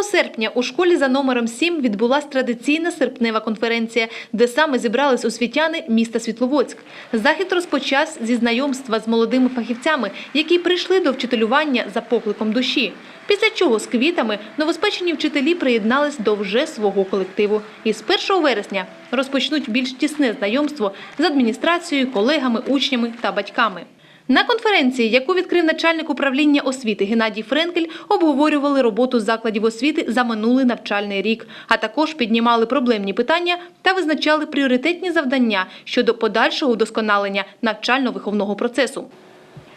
30 серпня у школі за номером 7 відбулася традиційна серпнева конференція, де саме зібрались освітяни міста Світловодськ. Захід розпочався зі знайомства з молодими фахівцями, які прийшли до вчителювання за покликом душі. Після чого з квітами новоспечені вчителі приєднались до вже свого колективу. І з 1 вересня розпочнуть більш тісне знайомство з адміністрацією, колегами, учнями та батьками. На конференції, яку відкрив начальник управління освіти Геннадій Френкель, обговорювали роботу закладів освіти за минулий навчальний рік, а також піднімали проблемні питання та визначали пріоритетні завдання щодо подальшого удосконалення навчально-виховного процесу.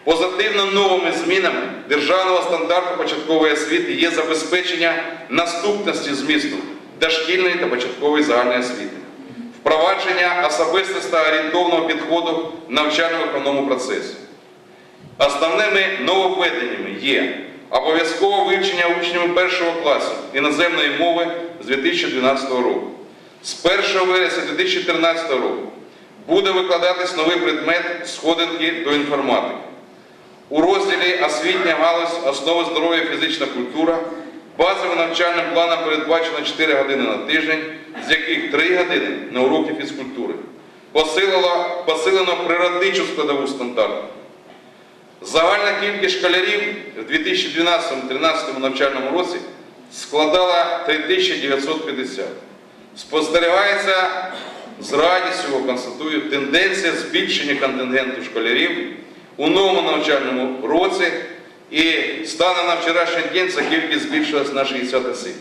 Позитивно новими змінами державного стандарту початкової освіти є забезпечення наступності змісту дошкільної та початкової загальної освіти, впровадження особистості орієнтовного підходу навчально-виховному процесі. Основними нововведеннями є обов'язкове вивчення учнями першого класу іноземної мови з 2012 року. З 1 вересня 2013 року буде викладатись новий предмет сходинки до інформатики. У розділі освітня галузь, основи здоров'я, фізична культура. Базовим навчальним планом передбачено 4 години на тиждень, з яких 3 години на уроки фізкультури. Посилено, природничу складову стандарту. Загальна кількість школярів в 2012-2013 навчальному році складала 3950. Спостерігається з радістю, констатую, тенденція збільшення контингенту школярів у новому навчальному році і станом на вчорашній день ця кількість збільшилась на 60 осіб.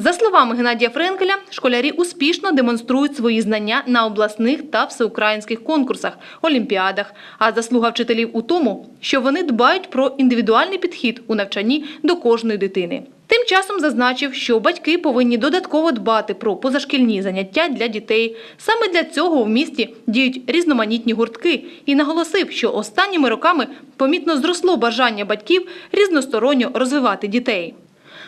За словами Геннадія Френкеля, школярі успішно демонструють свої знання на обласних та всеукраїнських конкурсах, олімпіадах. А заслуга вчителів у тому, що вони дбають про індивідуальний підхід у навчанні до кожної дитини. Тим часом зазначив, що батьки повинні додатково дбати про позашкільні заняття для дітей. Саме для цього в місті діють різноманітні гуртки і наголосив, що останніми роками помітно зросло бажання батьків різносторонньо розвивати дітей.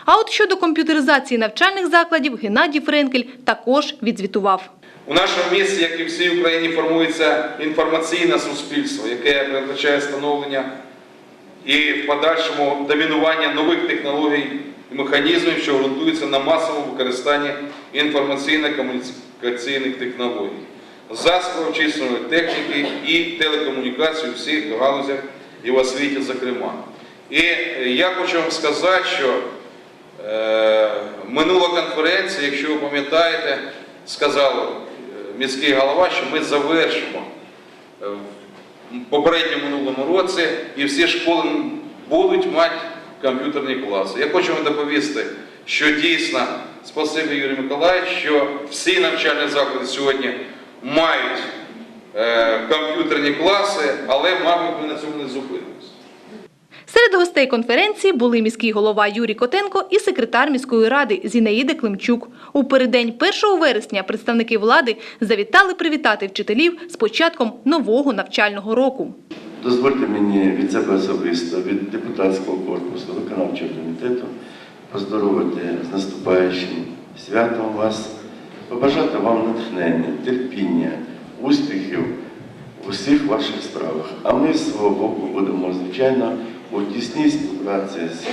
А от щодо комп'ютеризації навчальних закладів Геннадій Френкель також відзвітував. У нашому місті, як і всій Україні, формується інформаційне суспільство, яке передбачає становлення і в подальшому домінування нових технологій і механізмів, що ґрунтуються на масовому використанні інформаційно-комунікаційних технологій, засобів обчисленої техніки і телекомунікацій у всіх галузях і в освіті, зокрема. І я хочу вам сказати, що Минула конференція, якщо ви пам'ятаєте, сказав е, міський голова, що ми завершимо е, в попередньому минулому році і всі школи будуть мати комп'ютерні класи. Я хочу вам доповісти, що дійсно, спасибі Юрій Миколаївич, що всі навчальні заклади сьогодні мають е, комп'ютерні класи, але, мабуть, ми на цьому не зупинимося. Серед гостей конференції були міський голова Юрій Котенко і секретар міської ради Зінаїда Климчук. У переддень 1 вересня представники влади завітали привітати вчителів з початком нового навчального року. Дозвольте мені від себе особисто, від депутатського корпусу, виконавчого комітету поздоровити з наступаючим святом вас, побажати вам натхнення, терпіння, успіхів в усіх ваших справах. А ми з свого боку будемо, звичайно, у тісній співпраці з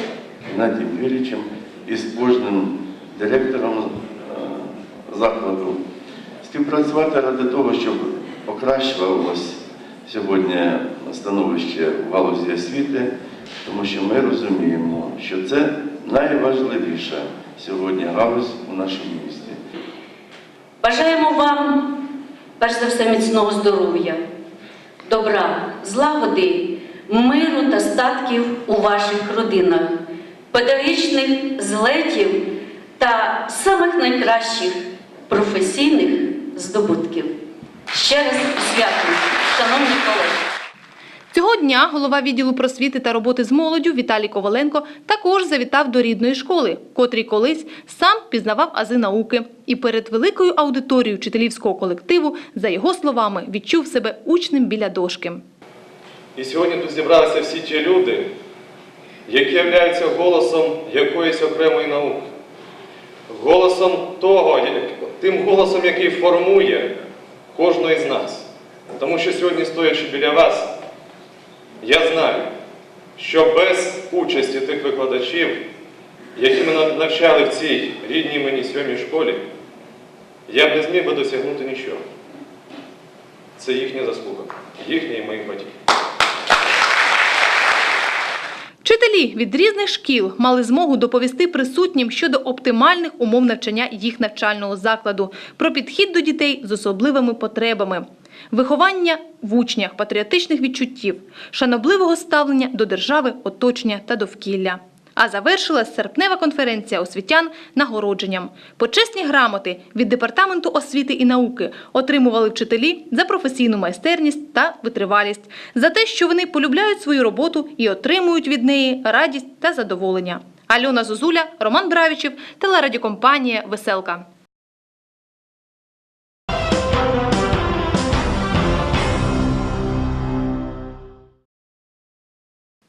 Геннадієм Юрійовичем і з кожним директором е, закладу співпрацювати ради того, щоб покращувалось сьогодні становище в галузі освіти, тому що ми розуміємо, що це найважливіша сьогодні галузь у нашому місті. Бажаємо вам, перш за все, міцного здоров'я, добра, злагоди, миру та статків у ваших родинах, педагогічних злетів та самих найкращих професійних здобутків. Ще раз з святом, шановні колеги. Цього дня голова відділу просвіти та роботи з молоддю Віталій Коваленко також завітав до рідної школи, котрий колись сам пізнавав ази науки. І перед великою аудиторією вчителівського колективу, за його словами, відчув себе учнем біля дошки. І сьогодні тут зібралися всі ті люди, які являються голосом якоїсь окремої науки, голосом того, тим голосом, який формує кожного із нас. Тому що сьогодні, стоячи біля вас, я знаю, що без участі тих викладачів які мене навчали в цій рідній мені сьомій школі, я б не зміг би досягнути нічого. Це їхня заслуга, їхня і моїх батьків. Вчителі від різних шкіл мали змогу доповісти присутнім щодо оптимальних умов навчання їх навчального закладу, про підхід до дітей з особливими потребами, виховання в учнях патріотичних відчуттів, шанобливого ставлення до держави, оточення та довкілля. А завершилась серпнева конференція освітян нагородженням. Почесні грамоти від Департаменту освіти і науки отримували вчителі за професійну майстерність та витривалість, за те, що вони полюбляють свою роботу і отримують від неї радість та задоволення. Альона Зозуля, Роман Бравічев, телерадіокомпанія Веселка.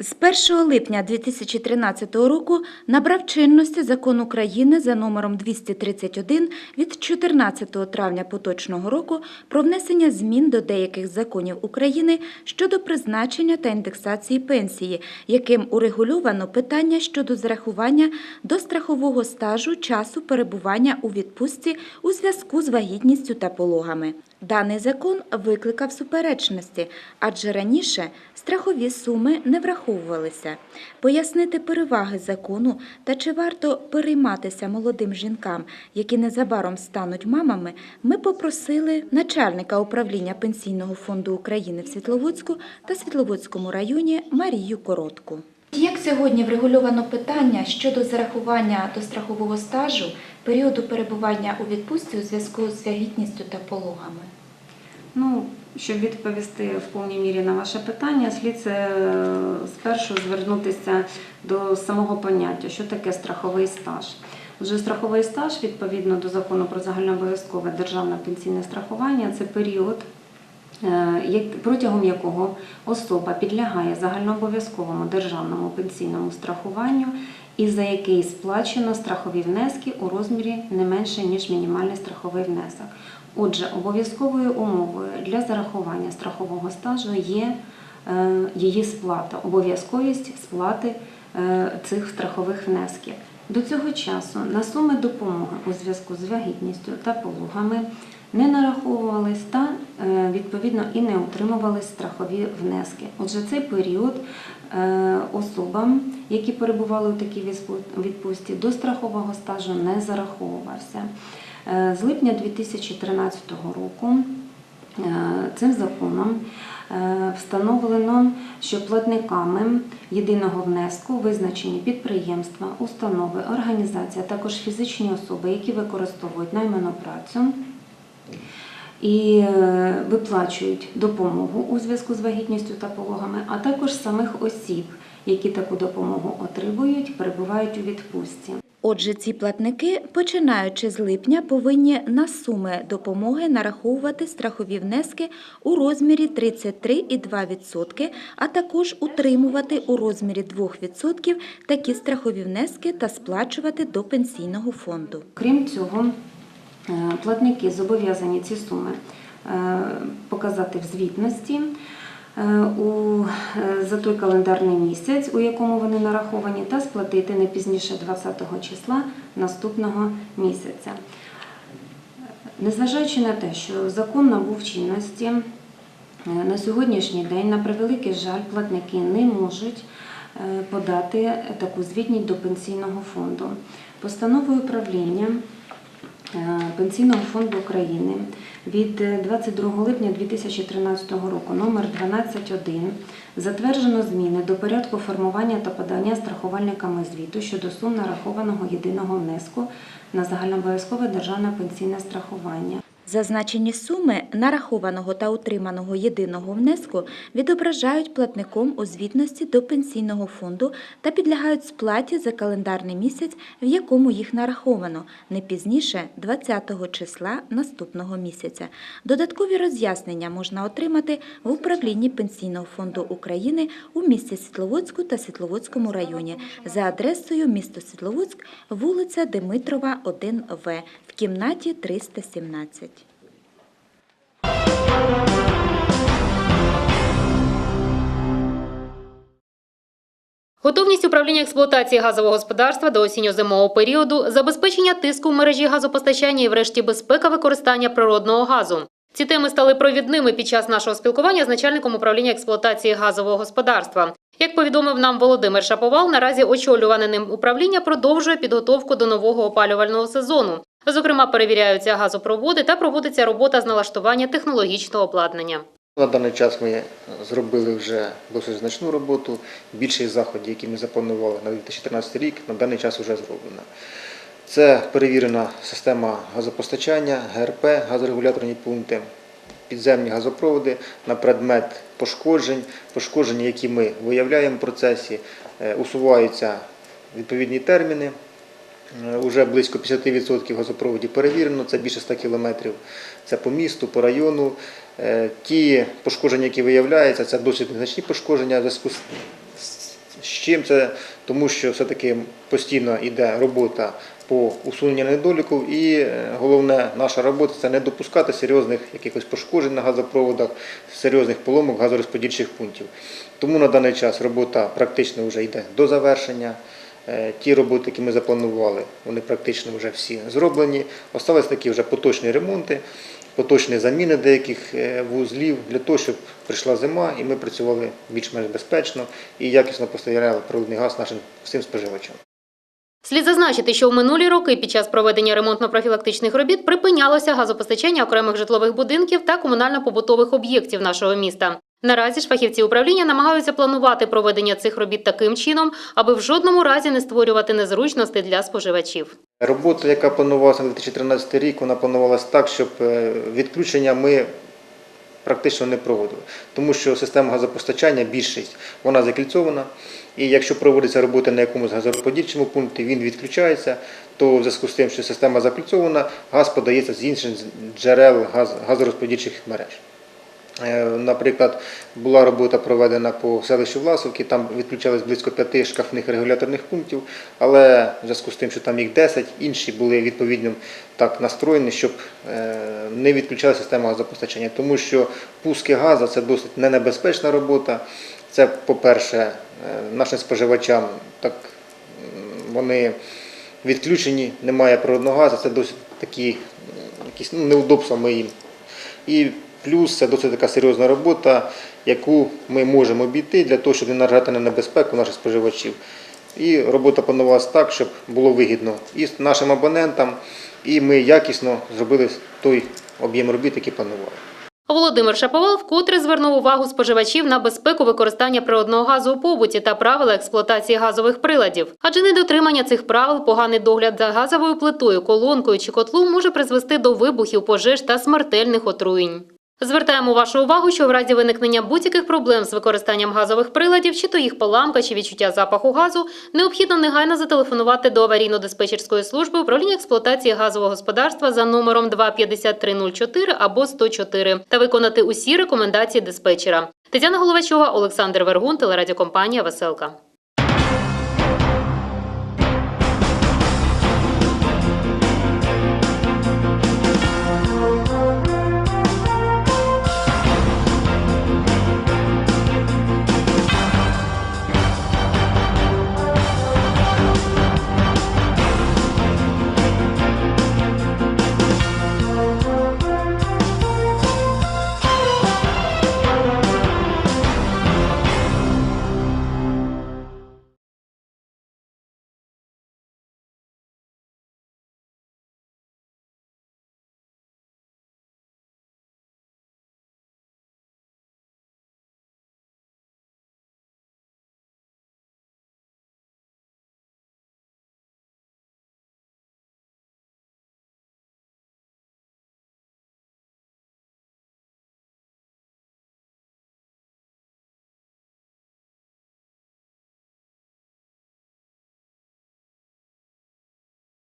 З 1 липня 2013 року набрав чинності закон України за номером 231 від 14 травня поточного року про внесення змін до деяких законів України щодо призначення та індексації пенсії, яким урегульовано питання щодо зарахування до страхового стажу часу перебування у відпустці у зв'язку з вагітністю та пологами. Даний закон викликав суперечності, адже раніше страхові суми не враховувалися. Пояснити переваги закону та чи варто перейматися молодим жінкам, які незабаром стануть мамами, ми попросили начальника управління Пенсійного фонду України в Світловодську та Світловодському районі Марію Коротку. Як сьогодні врегульовано питання щодо зарахування до страхового стажу періоду перебування у відпустці у зв'язку з вагітністю та пологами? Ну, щоб відповісти в повній мірі на ваше питання, слід е, спершу звернутися до самого поняття, що таке страховий стаж. Вже страховий стаж, відповідно до закону про загальнообов'язкове державне пенсійне страхування, це період, е, протягом якого особа підлягає загальнообов'язковому державному пенсійному страхуванню і за який сплачено страхові внески у розмірі не менше, ніж мінімальний страховий внесок. Отже, обов'язковою умовою для зарахування страхового стажу є е, її сплата, обов'язковість сплати е, цих страхових внесків. До цього часу на суми допомоги у зв'язку з вагітністю та пологами не нараховувались та е, відповідно і не отримувались страхові внески. Отже, цей період особам, які перебували у такій відпустці, до страхового стажу не зараховувався. Е, З липня 2013 року е, цим законом е, встановлено, що платниками єдиного внеску визначені підприємства, установи, організації, а також фізичні особи, які використовують найману працю і е, виплачують допомогу у зв'язку з вагітністю та пологами, а також самих осіб, які таку допомогу отримують, перебувають у відпустці. Отже, ці платники, починаючи з липня, повинні на суми допомоги нараховувати страхові внески у розмірі 33,2%, а також утримувати у розмірі 2% такі страхові внески та сплачувати до пенсійного фонду. Крім цього, платники зобов'язані ці суми е, показати в звітності е, е, за той календарний місяць, у якому вони нараховані, та сплатити не пізніше 20 числа наступного місяця. Незважаючи на те, що закон набув чинності, е, на сьогоднішній день, на превеликий жаль, платники не можуть е, подати таку звітність до пенсійного фонду. Постановою управління е, Пенсійного фонду України від е, 22 липня 2013 року номер 12.1 затверджено зміни до порядку формування та подання страхувальниками звіту щодо сум нарахованого єдиного внеску на загальнообов'язкове державне пенсійне страхування. Зазначені суми нарахованого та утриманого єдиного внеску відображають платником у звітності до пенсійного фонду та підлягають сплаті за календарний місяць, в якому їх нараховано, не пізніше 20 числа наступного місяця. Додаткові роз'яснення можна отримати в управлінні Пенсійного фонду України у місті Світловодську та Світловодському районі за адресою місто Світловодськ, вулиця Димитрова, 1В в кімнаті 317. Готовність управління експлуатації газового господарства до осінньо-зимового періоду, забезпечення тиску в мережі газопостачання і, врешті, безпека використання природного газу. Ці теми стали провідними під час нашого спілкування з начальником управління експлуатації газового господарства. Як повідомив нам Володимир Шаповал, наразі очолюване ним управління продовжує підготовку до нового опалювального сезону. Зокрема, перевіряються газопроводи та проводиться робота з налаштування технологічного обладнання. На даний час ми зробили вже досить значну роботу. Більшість заходів, які ми запланували на 2013 рік, на даний час вже зроблено. Це перевірена система газопостачання, ГРП, газорегуляторні пункти, підземні газопроводи на предмет пошкоджень, пошкодження, які ми виявляємо в процесі, е, усуваються відповідні терміни. Е, Уже близько 50% газопроводів перевірено, це більше 100 кілометрів. Це по місту, по району. Е, Ті пошкодження, які виявляються, це досить незначні пошкодження. Зв'язку з з чим це? Тому що все-таки постійно йде робота по усуненню недоліків, і е, головне наша робота це не допускати серйозних якихось пошкоджень на газопроводах, серйозних поломок газорозподільчих пунктів. Тому на даний час робота практично вже йде до завершення. Е, Ті роботи, які ми запланували, вони практично вже всі зроблені. Остались такі вже поточні ремонти, поточні заміни деяких е, вузлів для того, щоб прийшла зима і ми працювали більш-менш безпечно і якісно поставляли природний газ нашим всім споживачам. Слід зазначити, що в минулі роки під час проведення ремонтно-профілактичних робіт припинялося газопостачання окремих житлових будинків та комунально-побутових об'єктів нашого міста. Наразі ж фахівці управління намагаються планувати проведення цих робіт таким чином, аби в жодному разі не створювати незручностей для споживачів. Робота, яка планувалася на 2013 рік, вона планувалася так, щоб е, відключення ми практично не проводили. Тому що система газопостачання, більшість, вона закільцована. І якщо проводиться робота на якомусь газорозподільчому пункті, він відключається, то в зв'язку з тим, що система закільцована, газ подається з інших джерел газ, газорозподільчих мереж. Е, Наприклад, була робота проведена по селищу Власовки, там відключались близько п'яти шкафних регуляторних пунктів, але в зв'язку з тим, що там їх 10, інші були відповідно так настроєні, щоб е, не відключала система газопостачання. Тому що пуски газу це досить ненебезпечна робота. Це, по-перше, е, нашим споживачам так вони відключені, немає природного газу, це досить такі якісь ну, неудобства ми їм. І плюс це досить така серйозна робота, яку ми можемо обійти для того, щоб не наражати на небезпеку наших споживачів. І робота планувалася так, щоб було вигідно і нашим абонентам, і ми якісно зробили той об'єм робіт, який планували. Володимир Шаповал вкотре звернув увагу споживачів на безпеку використання природного газу у побуті та правила експлуатації газових приладів. Адже недотримання цих правил, поганий догляд за газовою плитою, колонкою чи котлом може призвести до вибухів, пожеж та смертельних отруєнь. Звертаємо вашу увагу, що в разі виникнення будь-яких проблем з використанням газових приладів, чи то їх поламка, чи відчуття запаху газу, необхідно негайно зателефонувати до аварійно-диспетчерської служби управління експлуатації газового господарства за номером 25304 або 104 та виконати усі рекомендації диспетчера. Тетяна Головачова, Олександр Вергун, телерадіокомпанія Веселка.